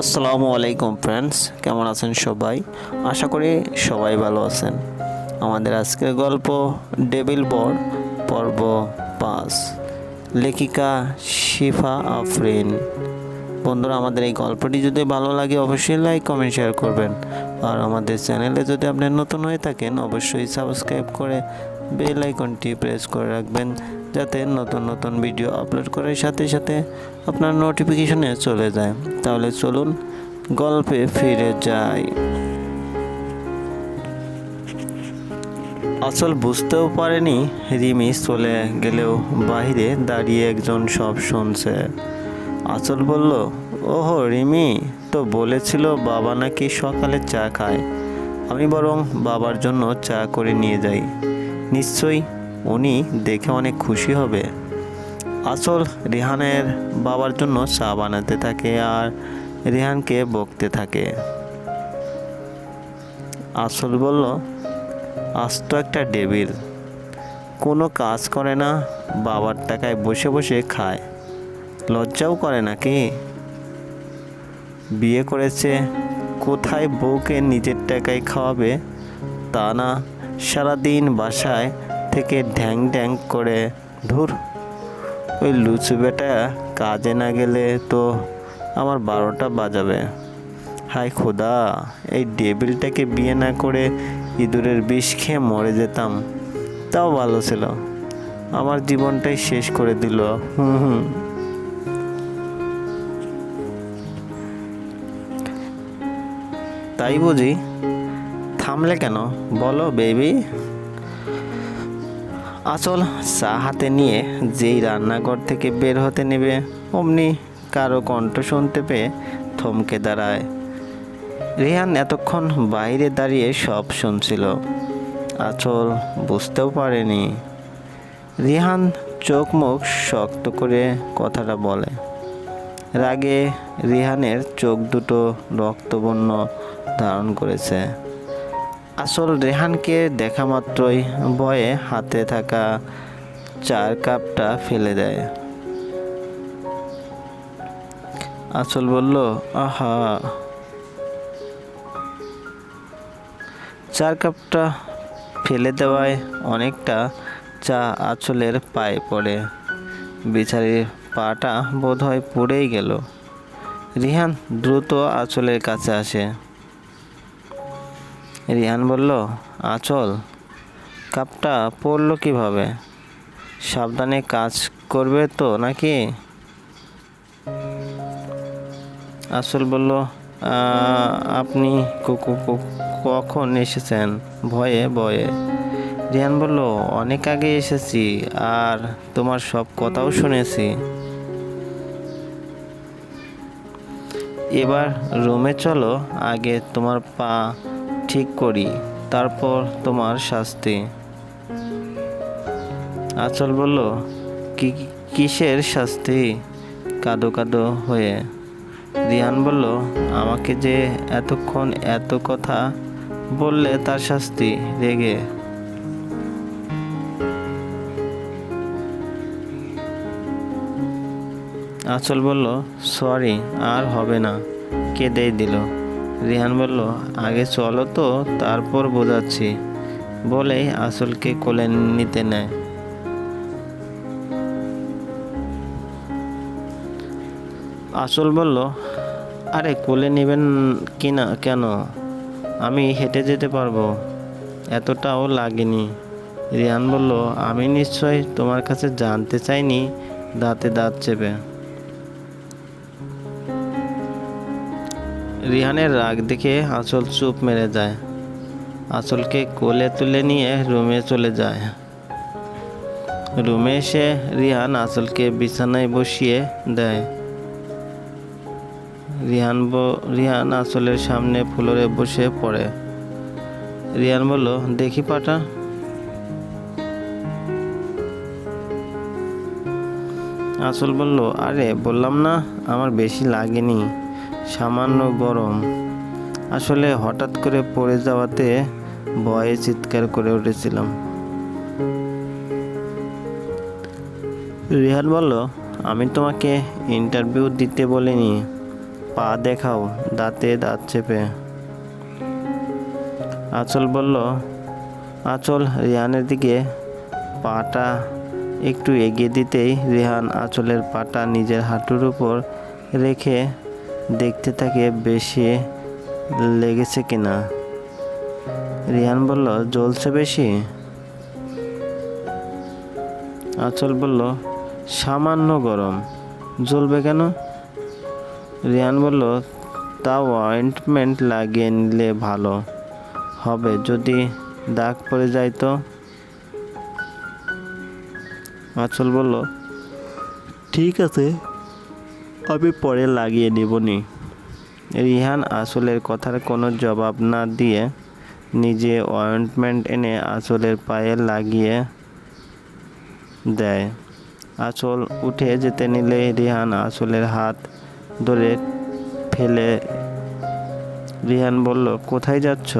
আসসালামু আলাইকুম ফ্রেন্ডস কেমন আছেন সবাই? আশা করি সবাই ভালো আছেন। আমাদের আজকের গল্প ডেবিল বর পর্ব পাঁচ। লেখিকা শিফা আফরিন। বন্ধুরা, আমাদের এই গল্পটি যদি ভালো লাগে অবশ্যই লাইক কমেন্ট শেয়ার করবেন। আর আমাদের চ্যানেলে যদি আপনি নতুন হয়ে থাকেন, অবশ্যই সাবস্ক্রাইব করে বেল আইকনটি প্রেস করে রাখবেন। যাতে নতুন নতুন ভিডিও আপলোড করার সাথে সাথে আপনার নোটিফিকেশনে চলে যায়। তাহলে চলুন গল্পে ফিরে যাই। আসল বুঝতেও পারেনি রিমি চলে গেলেও বাইরে দাঁড়িয়ে একজন সব শুনছে। আচল বলল, ওহো, রিমি, তো বলেছিল বাবা নাকি সকালে চা খায়। আমি বরং বাবার জন্য চা করে নিয়ে যাই। নিশ্চয়ই উনি দেখে অনেক খুশি হবে। আসল রিহানের বাবার জন্য চা বানাতে থাকে আর রিহানকে বকতে থাকে। আসল বলল আস্ত একটা ডেবিল। কোনো কাজ করে না, বাবার টাকায় বসে বসে খায়। লজ্জাও করে নাকি? বিয়ে করেছে, কোথায় বউকে নিজের টাকায় খাওয়াবে তা না, সারাদিন বাসায় থেকে ঢ্যাং ঢ্যাং করে, ধুর, ওই লুচু বেটা কাজে না গেলে তো আমার বারোটা বাজাবে। হায় খোদা, এই ডেবিলটাকে বিয়ে না করে ইঁদুরের বিষ খেয়ে মরে যেতাম। তাও ভালো ছিল। আমার জীবনটাই শেষ করে দিল। হুম হুম। তাই বুঝি? থামলে কেন? বলো, বেবি। আসল চা হাতে নিয়ে যেই রান্নাঘর থেকে বের হতে নেবে, অমনি কারও কণ্ঠ শুনতে পেয়ে থমকে দাঁড়ায়। রেহান এতক্ষণ বাইরে দাঁড়িয়ে সব শুনছিল। আচল বুঝতেও পারেনি। রিহান চোখ মুখ শক্ত করে কথাটা বলে। রাগে রিহানের চোখ দুটো রক্তবর্ণ ধারণ করেছে। আসল রেহানকে দেখা মাত্রই ভয়ে হাতে থাকা চার কাপটা ফেলে দেয়। আসল বলল, আহা। চার কাপটা ফেলে দেওয়ায় অনেকটা চা আঁচলের পায়ে পড়ে। বিছারির পাটা বোধহয় পড়েই গেল। রিহান দ্রুত আঁচলের কাছে আসে। রিহান বলল, আঁচল, কাপটা পড়ল কীভাবে? সাবধানে কাজ করবে তো নাকি? আসল বলল আপনি কখন এসেছেন? ভয়ে ভয়ে। রিয়ান বলল, অনেক আগে এসেছি আর তোমার সব কথাও শুনেছি। এবার রুমে চলো, আগে তোমার পা ঠিক করি, তারপর তোমার শাস্তি। আচল বলল, কি, কিসের শাস্তি? কাদো কাদো হয়ে। রিহান বলল, আমাকে যে এতক্ষণ এত কথা বললে তার শাস্তি রেগে। আচল বলল, সরি, আর হবে না। কেঁদেই দিল। রিহান বলল, আগে চলো তো, তারপর বোঝাচ্ছি। বলেই আসলকে কোলে নিতে নেয়। আসল বলল, আরে, কোলে নেবেন কি না কেন? আমি হেঁটে যেতে পারব। এতটাও লাগেনি। রিয়ান বলল, আমি নিশ্চয় তোমার কাছে জানতে চাইনি, দাঁতে দাঁত চেপে। রিহানের রাগ দেখে আঁচল চুপ মেরে যায়। আঁচলকে কোলে তুলে নিয়ে রুমে চলে যায়। রুমে এসে রিহান আঁচলকে বিছানায় বসিয়ে দেয়। রিহান রিহান আসলের সামনে ফুলরে বসে পড়ে। রিহান বলল, দেখি পাটা। আসল বলল, আরে, বললাম না, আমার বেশি লাগেনি। সামান্য গরম। আসলে হঠাৎ করে পড়ে যাওয়াতে ভয়ে চিৎকার করে উঠেছিলাম। রিহান বলল, আমি তোমাকে ইন্টারভিউ দিতে বলিনি। পা দেখাও, দাঁতে দাঁত চেপে। আচল বলল, আঁচল রিহানের দিকে, পাটা একটু এগিয়ে দিতেই রেহান আঁচলের পাটা নিজের হাঁটুর উপর রেখে দেখতে থাকে বেশি লেগেছে কিনা? রিহান বলল, জ্বলছে বেশি? আঁচল বলল, সামান্য গরম। জ্বলবে কেন? রিয়ান বলল তাও অয়েন্টমেন্ট লাগিয়ে নিলে ভালো হবে, যদি দাগ পড়ে যায় তো? আঁচল বলল, ঠিক আছে আমি পরে লাগিয়ে নিবনি রিহান আসলের কথার কোনো জবাব না দিয়ে নিজে অয়েন্টমেন্ট এনে আসলের পায়ে লাগিয়ে দেয়। আসল উঠে যেতে নিলে রিহান আসলের হাত ধরে ফেলে রিহান বলল, কোথায় যাচ্ছ?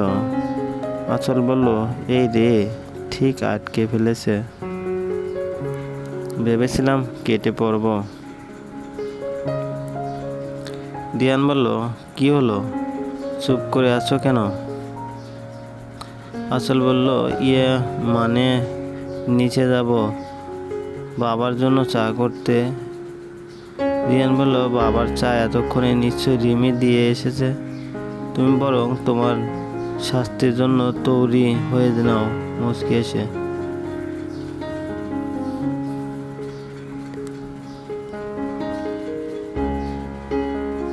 আঁচল বলল, এই রে, ঠিক আটকে ফেলেছে। ভেবেছিলাম কেটে পড়ব রিয়ান বলল, কি হলো? চুপ করে আছো কেন? আসল বলল ইয়ে মানে নিচে যাব, বাবার জন্য চা করতে। রিয়ান বলল, বাবার চা এতক্ষণে নিশ্চয়ই রিমি দিয়ে এসেছে। তুমি বরং তোমার স্বাস্থ্যের জন্য তৈরি হয়ে নাও, মুচকি এসে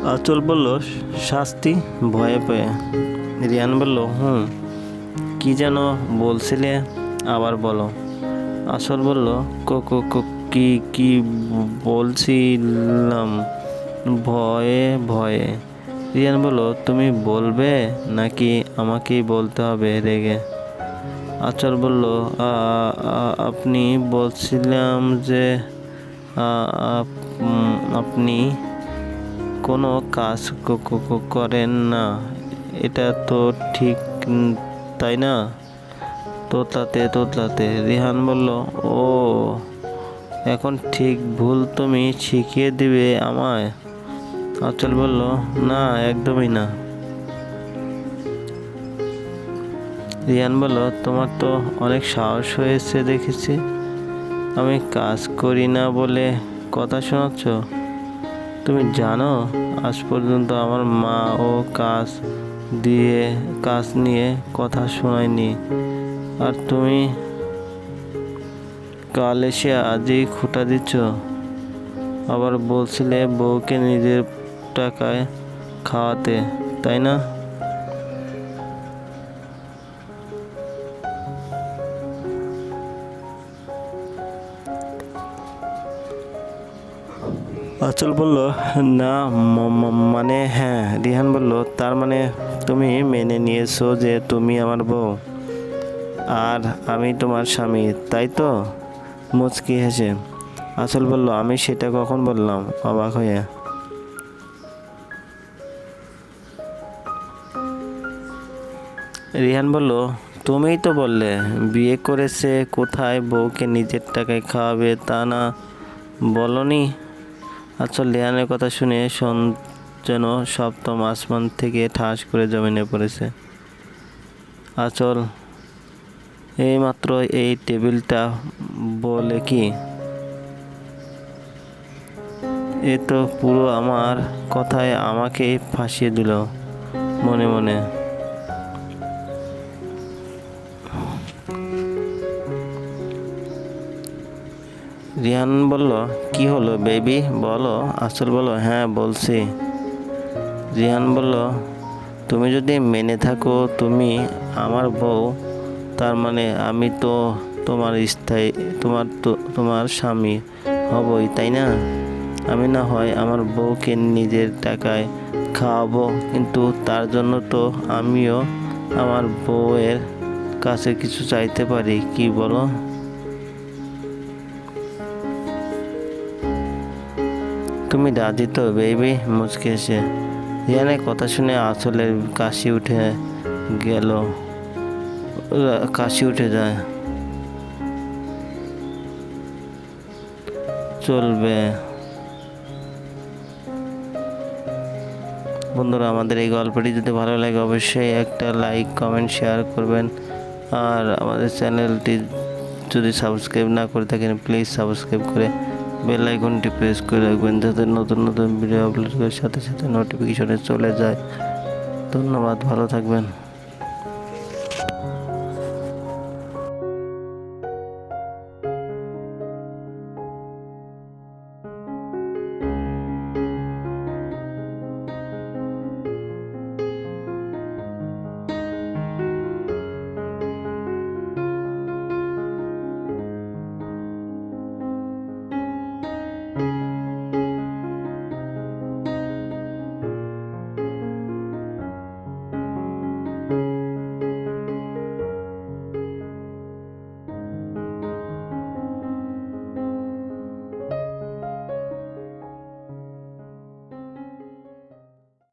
আচল বলল, শাস্তি ভয়ে পেয়ে। রিয়ান বলল, হুম, কি যেন বলছিলে আবার বলো। আসল বলল, কো কো কো, কি কি বলছিলাম? ভয়ে ভয়ে। রিয়ান বলল, তুমি বলবে নাকি আমাকেই বলতে হবে রেগে? আচল বলল, "আ- আ- আপনি বলছিলাম যে আপনি কোনো কাজ করেন না। এটা তো ঠিক তাই না? তোতলাতে তোতলাতে। রিহান বলল, ও, এখন ঠিক ভুল তুমি শিখিয়ে দিবে আমায়? আচল বলল, না, একদমই না। রিয়ান বলল, তোমার তো অনেক সাহস হয়েছে দেখেছি। আমি কাজ করি না বলে কথা শোনাচ্ছ? তুমি জানো, আজ পর্যন্ত আমার মা ও কাজ দিয়ে, কাজ নিয়ে কথা শোনায়নি। আর তুমি কাল এসে আজই খুঁটা দিচ্ছ? আবার বলছিলে বউকে নিজের টাকায় খাওয়াতে, তাই না? আচল বলল, না মানে হ্যাঁ। রিহান বলল, তার মানে তুমি মেনে নিয়েছো যে তুমি আমার বউ আর আমি তোমার স্বামী, তাই তো? মুচকি হেসে আচল বলল, আমি সেটা কখন বললাম? অবাক হয়ে রিহান বলল, তুমিই তো বললে, বিয়ে করেছে কোথায়? বউকে নিজের টাকায় খাওয়াবে তা না, বলনি? আচ্ছা লেয়ানের কথা শুনে শোন যেন সপ্তম আসমান থেকে ঠাস করে জমিনে পড়েছে। আচল এইমাত্র এই টেবিলটা বলে কি? এ তো পুরো আমার কথায় আমাকে ফাঁসিয়ে দিল, মনে মনে। রিয়ান বলল কি হলো বেবি বলো আসল বলো হ্যাঁ বলছি। রিহান বলল, তুমি যদি মেনে থাকো, তুমি আমার বউ, তার মানে আমি তো তোমার স্থায়ী, তোমার তো, তোমার স্বামী হবই, তাই না? আমি না হয় আমার বউকে নিজের টাকায় খাওয়াবো, কিন্তু তার জন্য তো আমিও আমার বউয়ের কাছে কিছু চাইতে পারি, কি বলো? তুমি রাজি তো বেবি মুচকে এসে। রিয়ানের কথা শুনে আসলের কাশি উঠে গেল। কাশি উঠে যায়। চলবে। বন্ধুরা, আমাদের এই গল্পটি যদি ভালো লাগে, অবশ্যই একটা লাইক কমেন্ট শেয়ার করবেন। আর আমাদের চ্যানেলটি যদি সাবস্ক্রাইব না করে থাকেন প্লিজ সাবস্ক্রাইব করে বেল আইকনটি প্রেস করে রাখবেন যাতে নতুন নতুন ভিডিও আপলোড করার সাথে সাথে নোটিফিকেশনে চলে যায়। ধন্যবাদ, ভালো থাকবেন।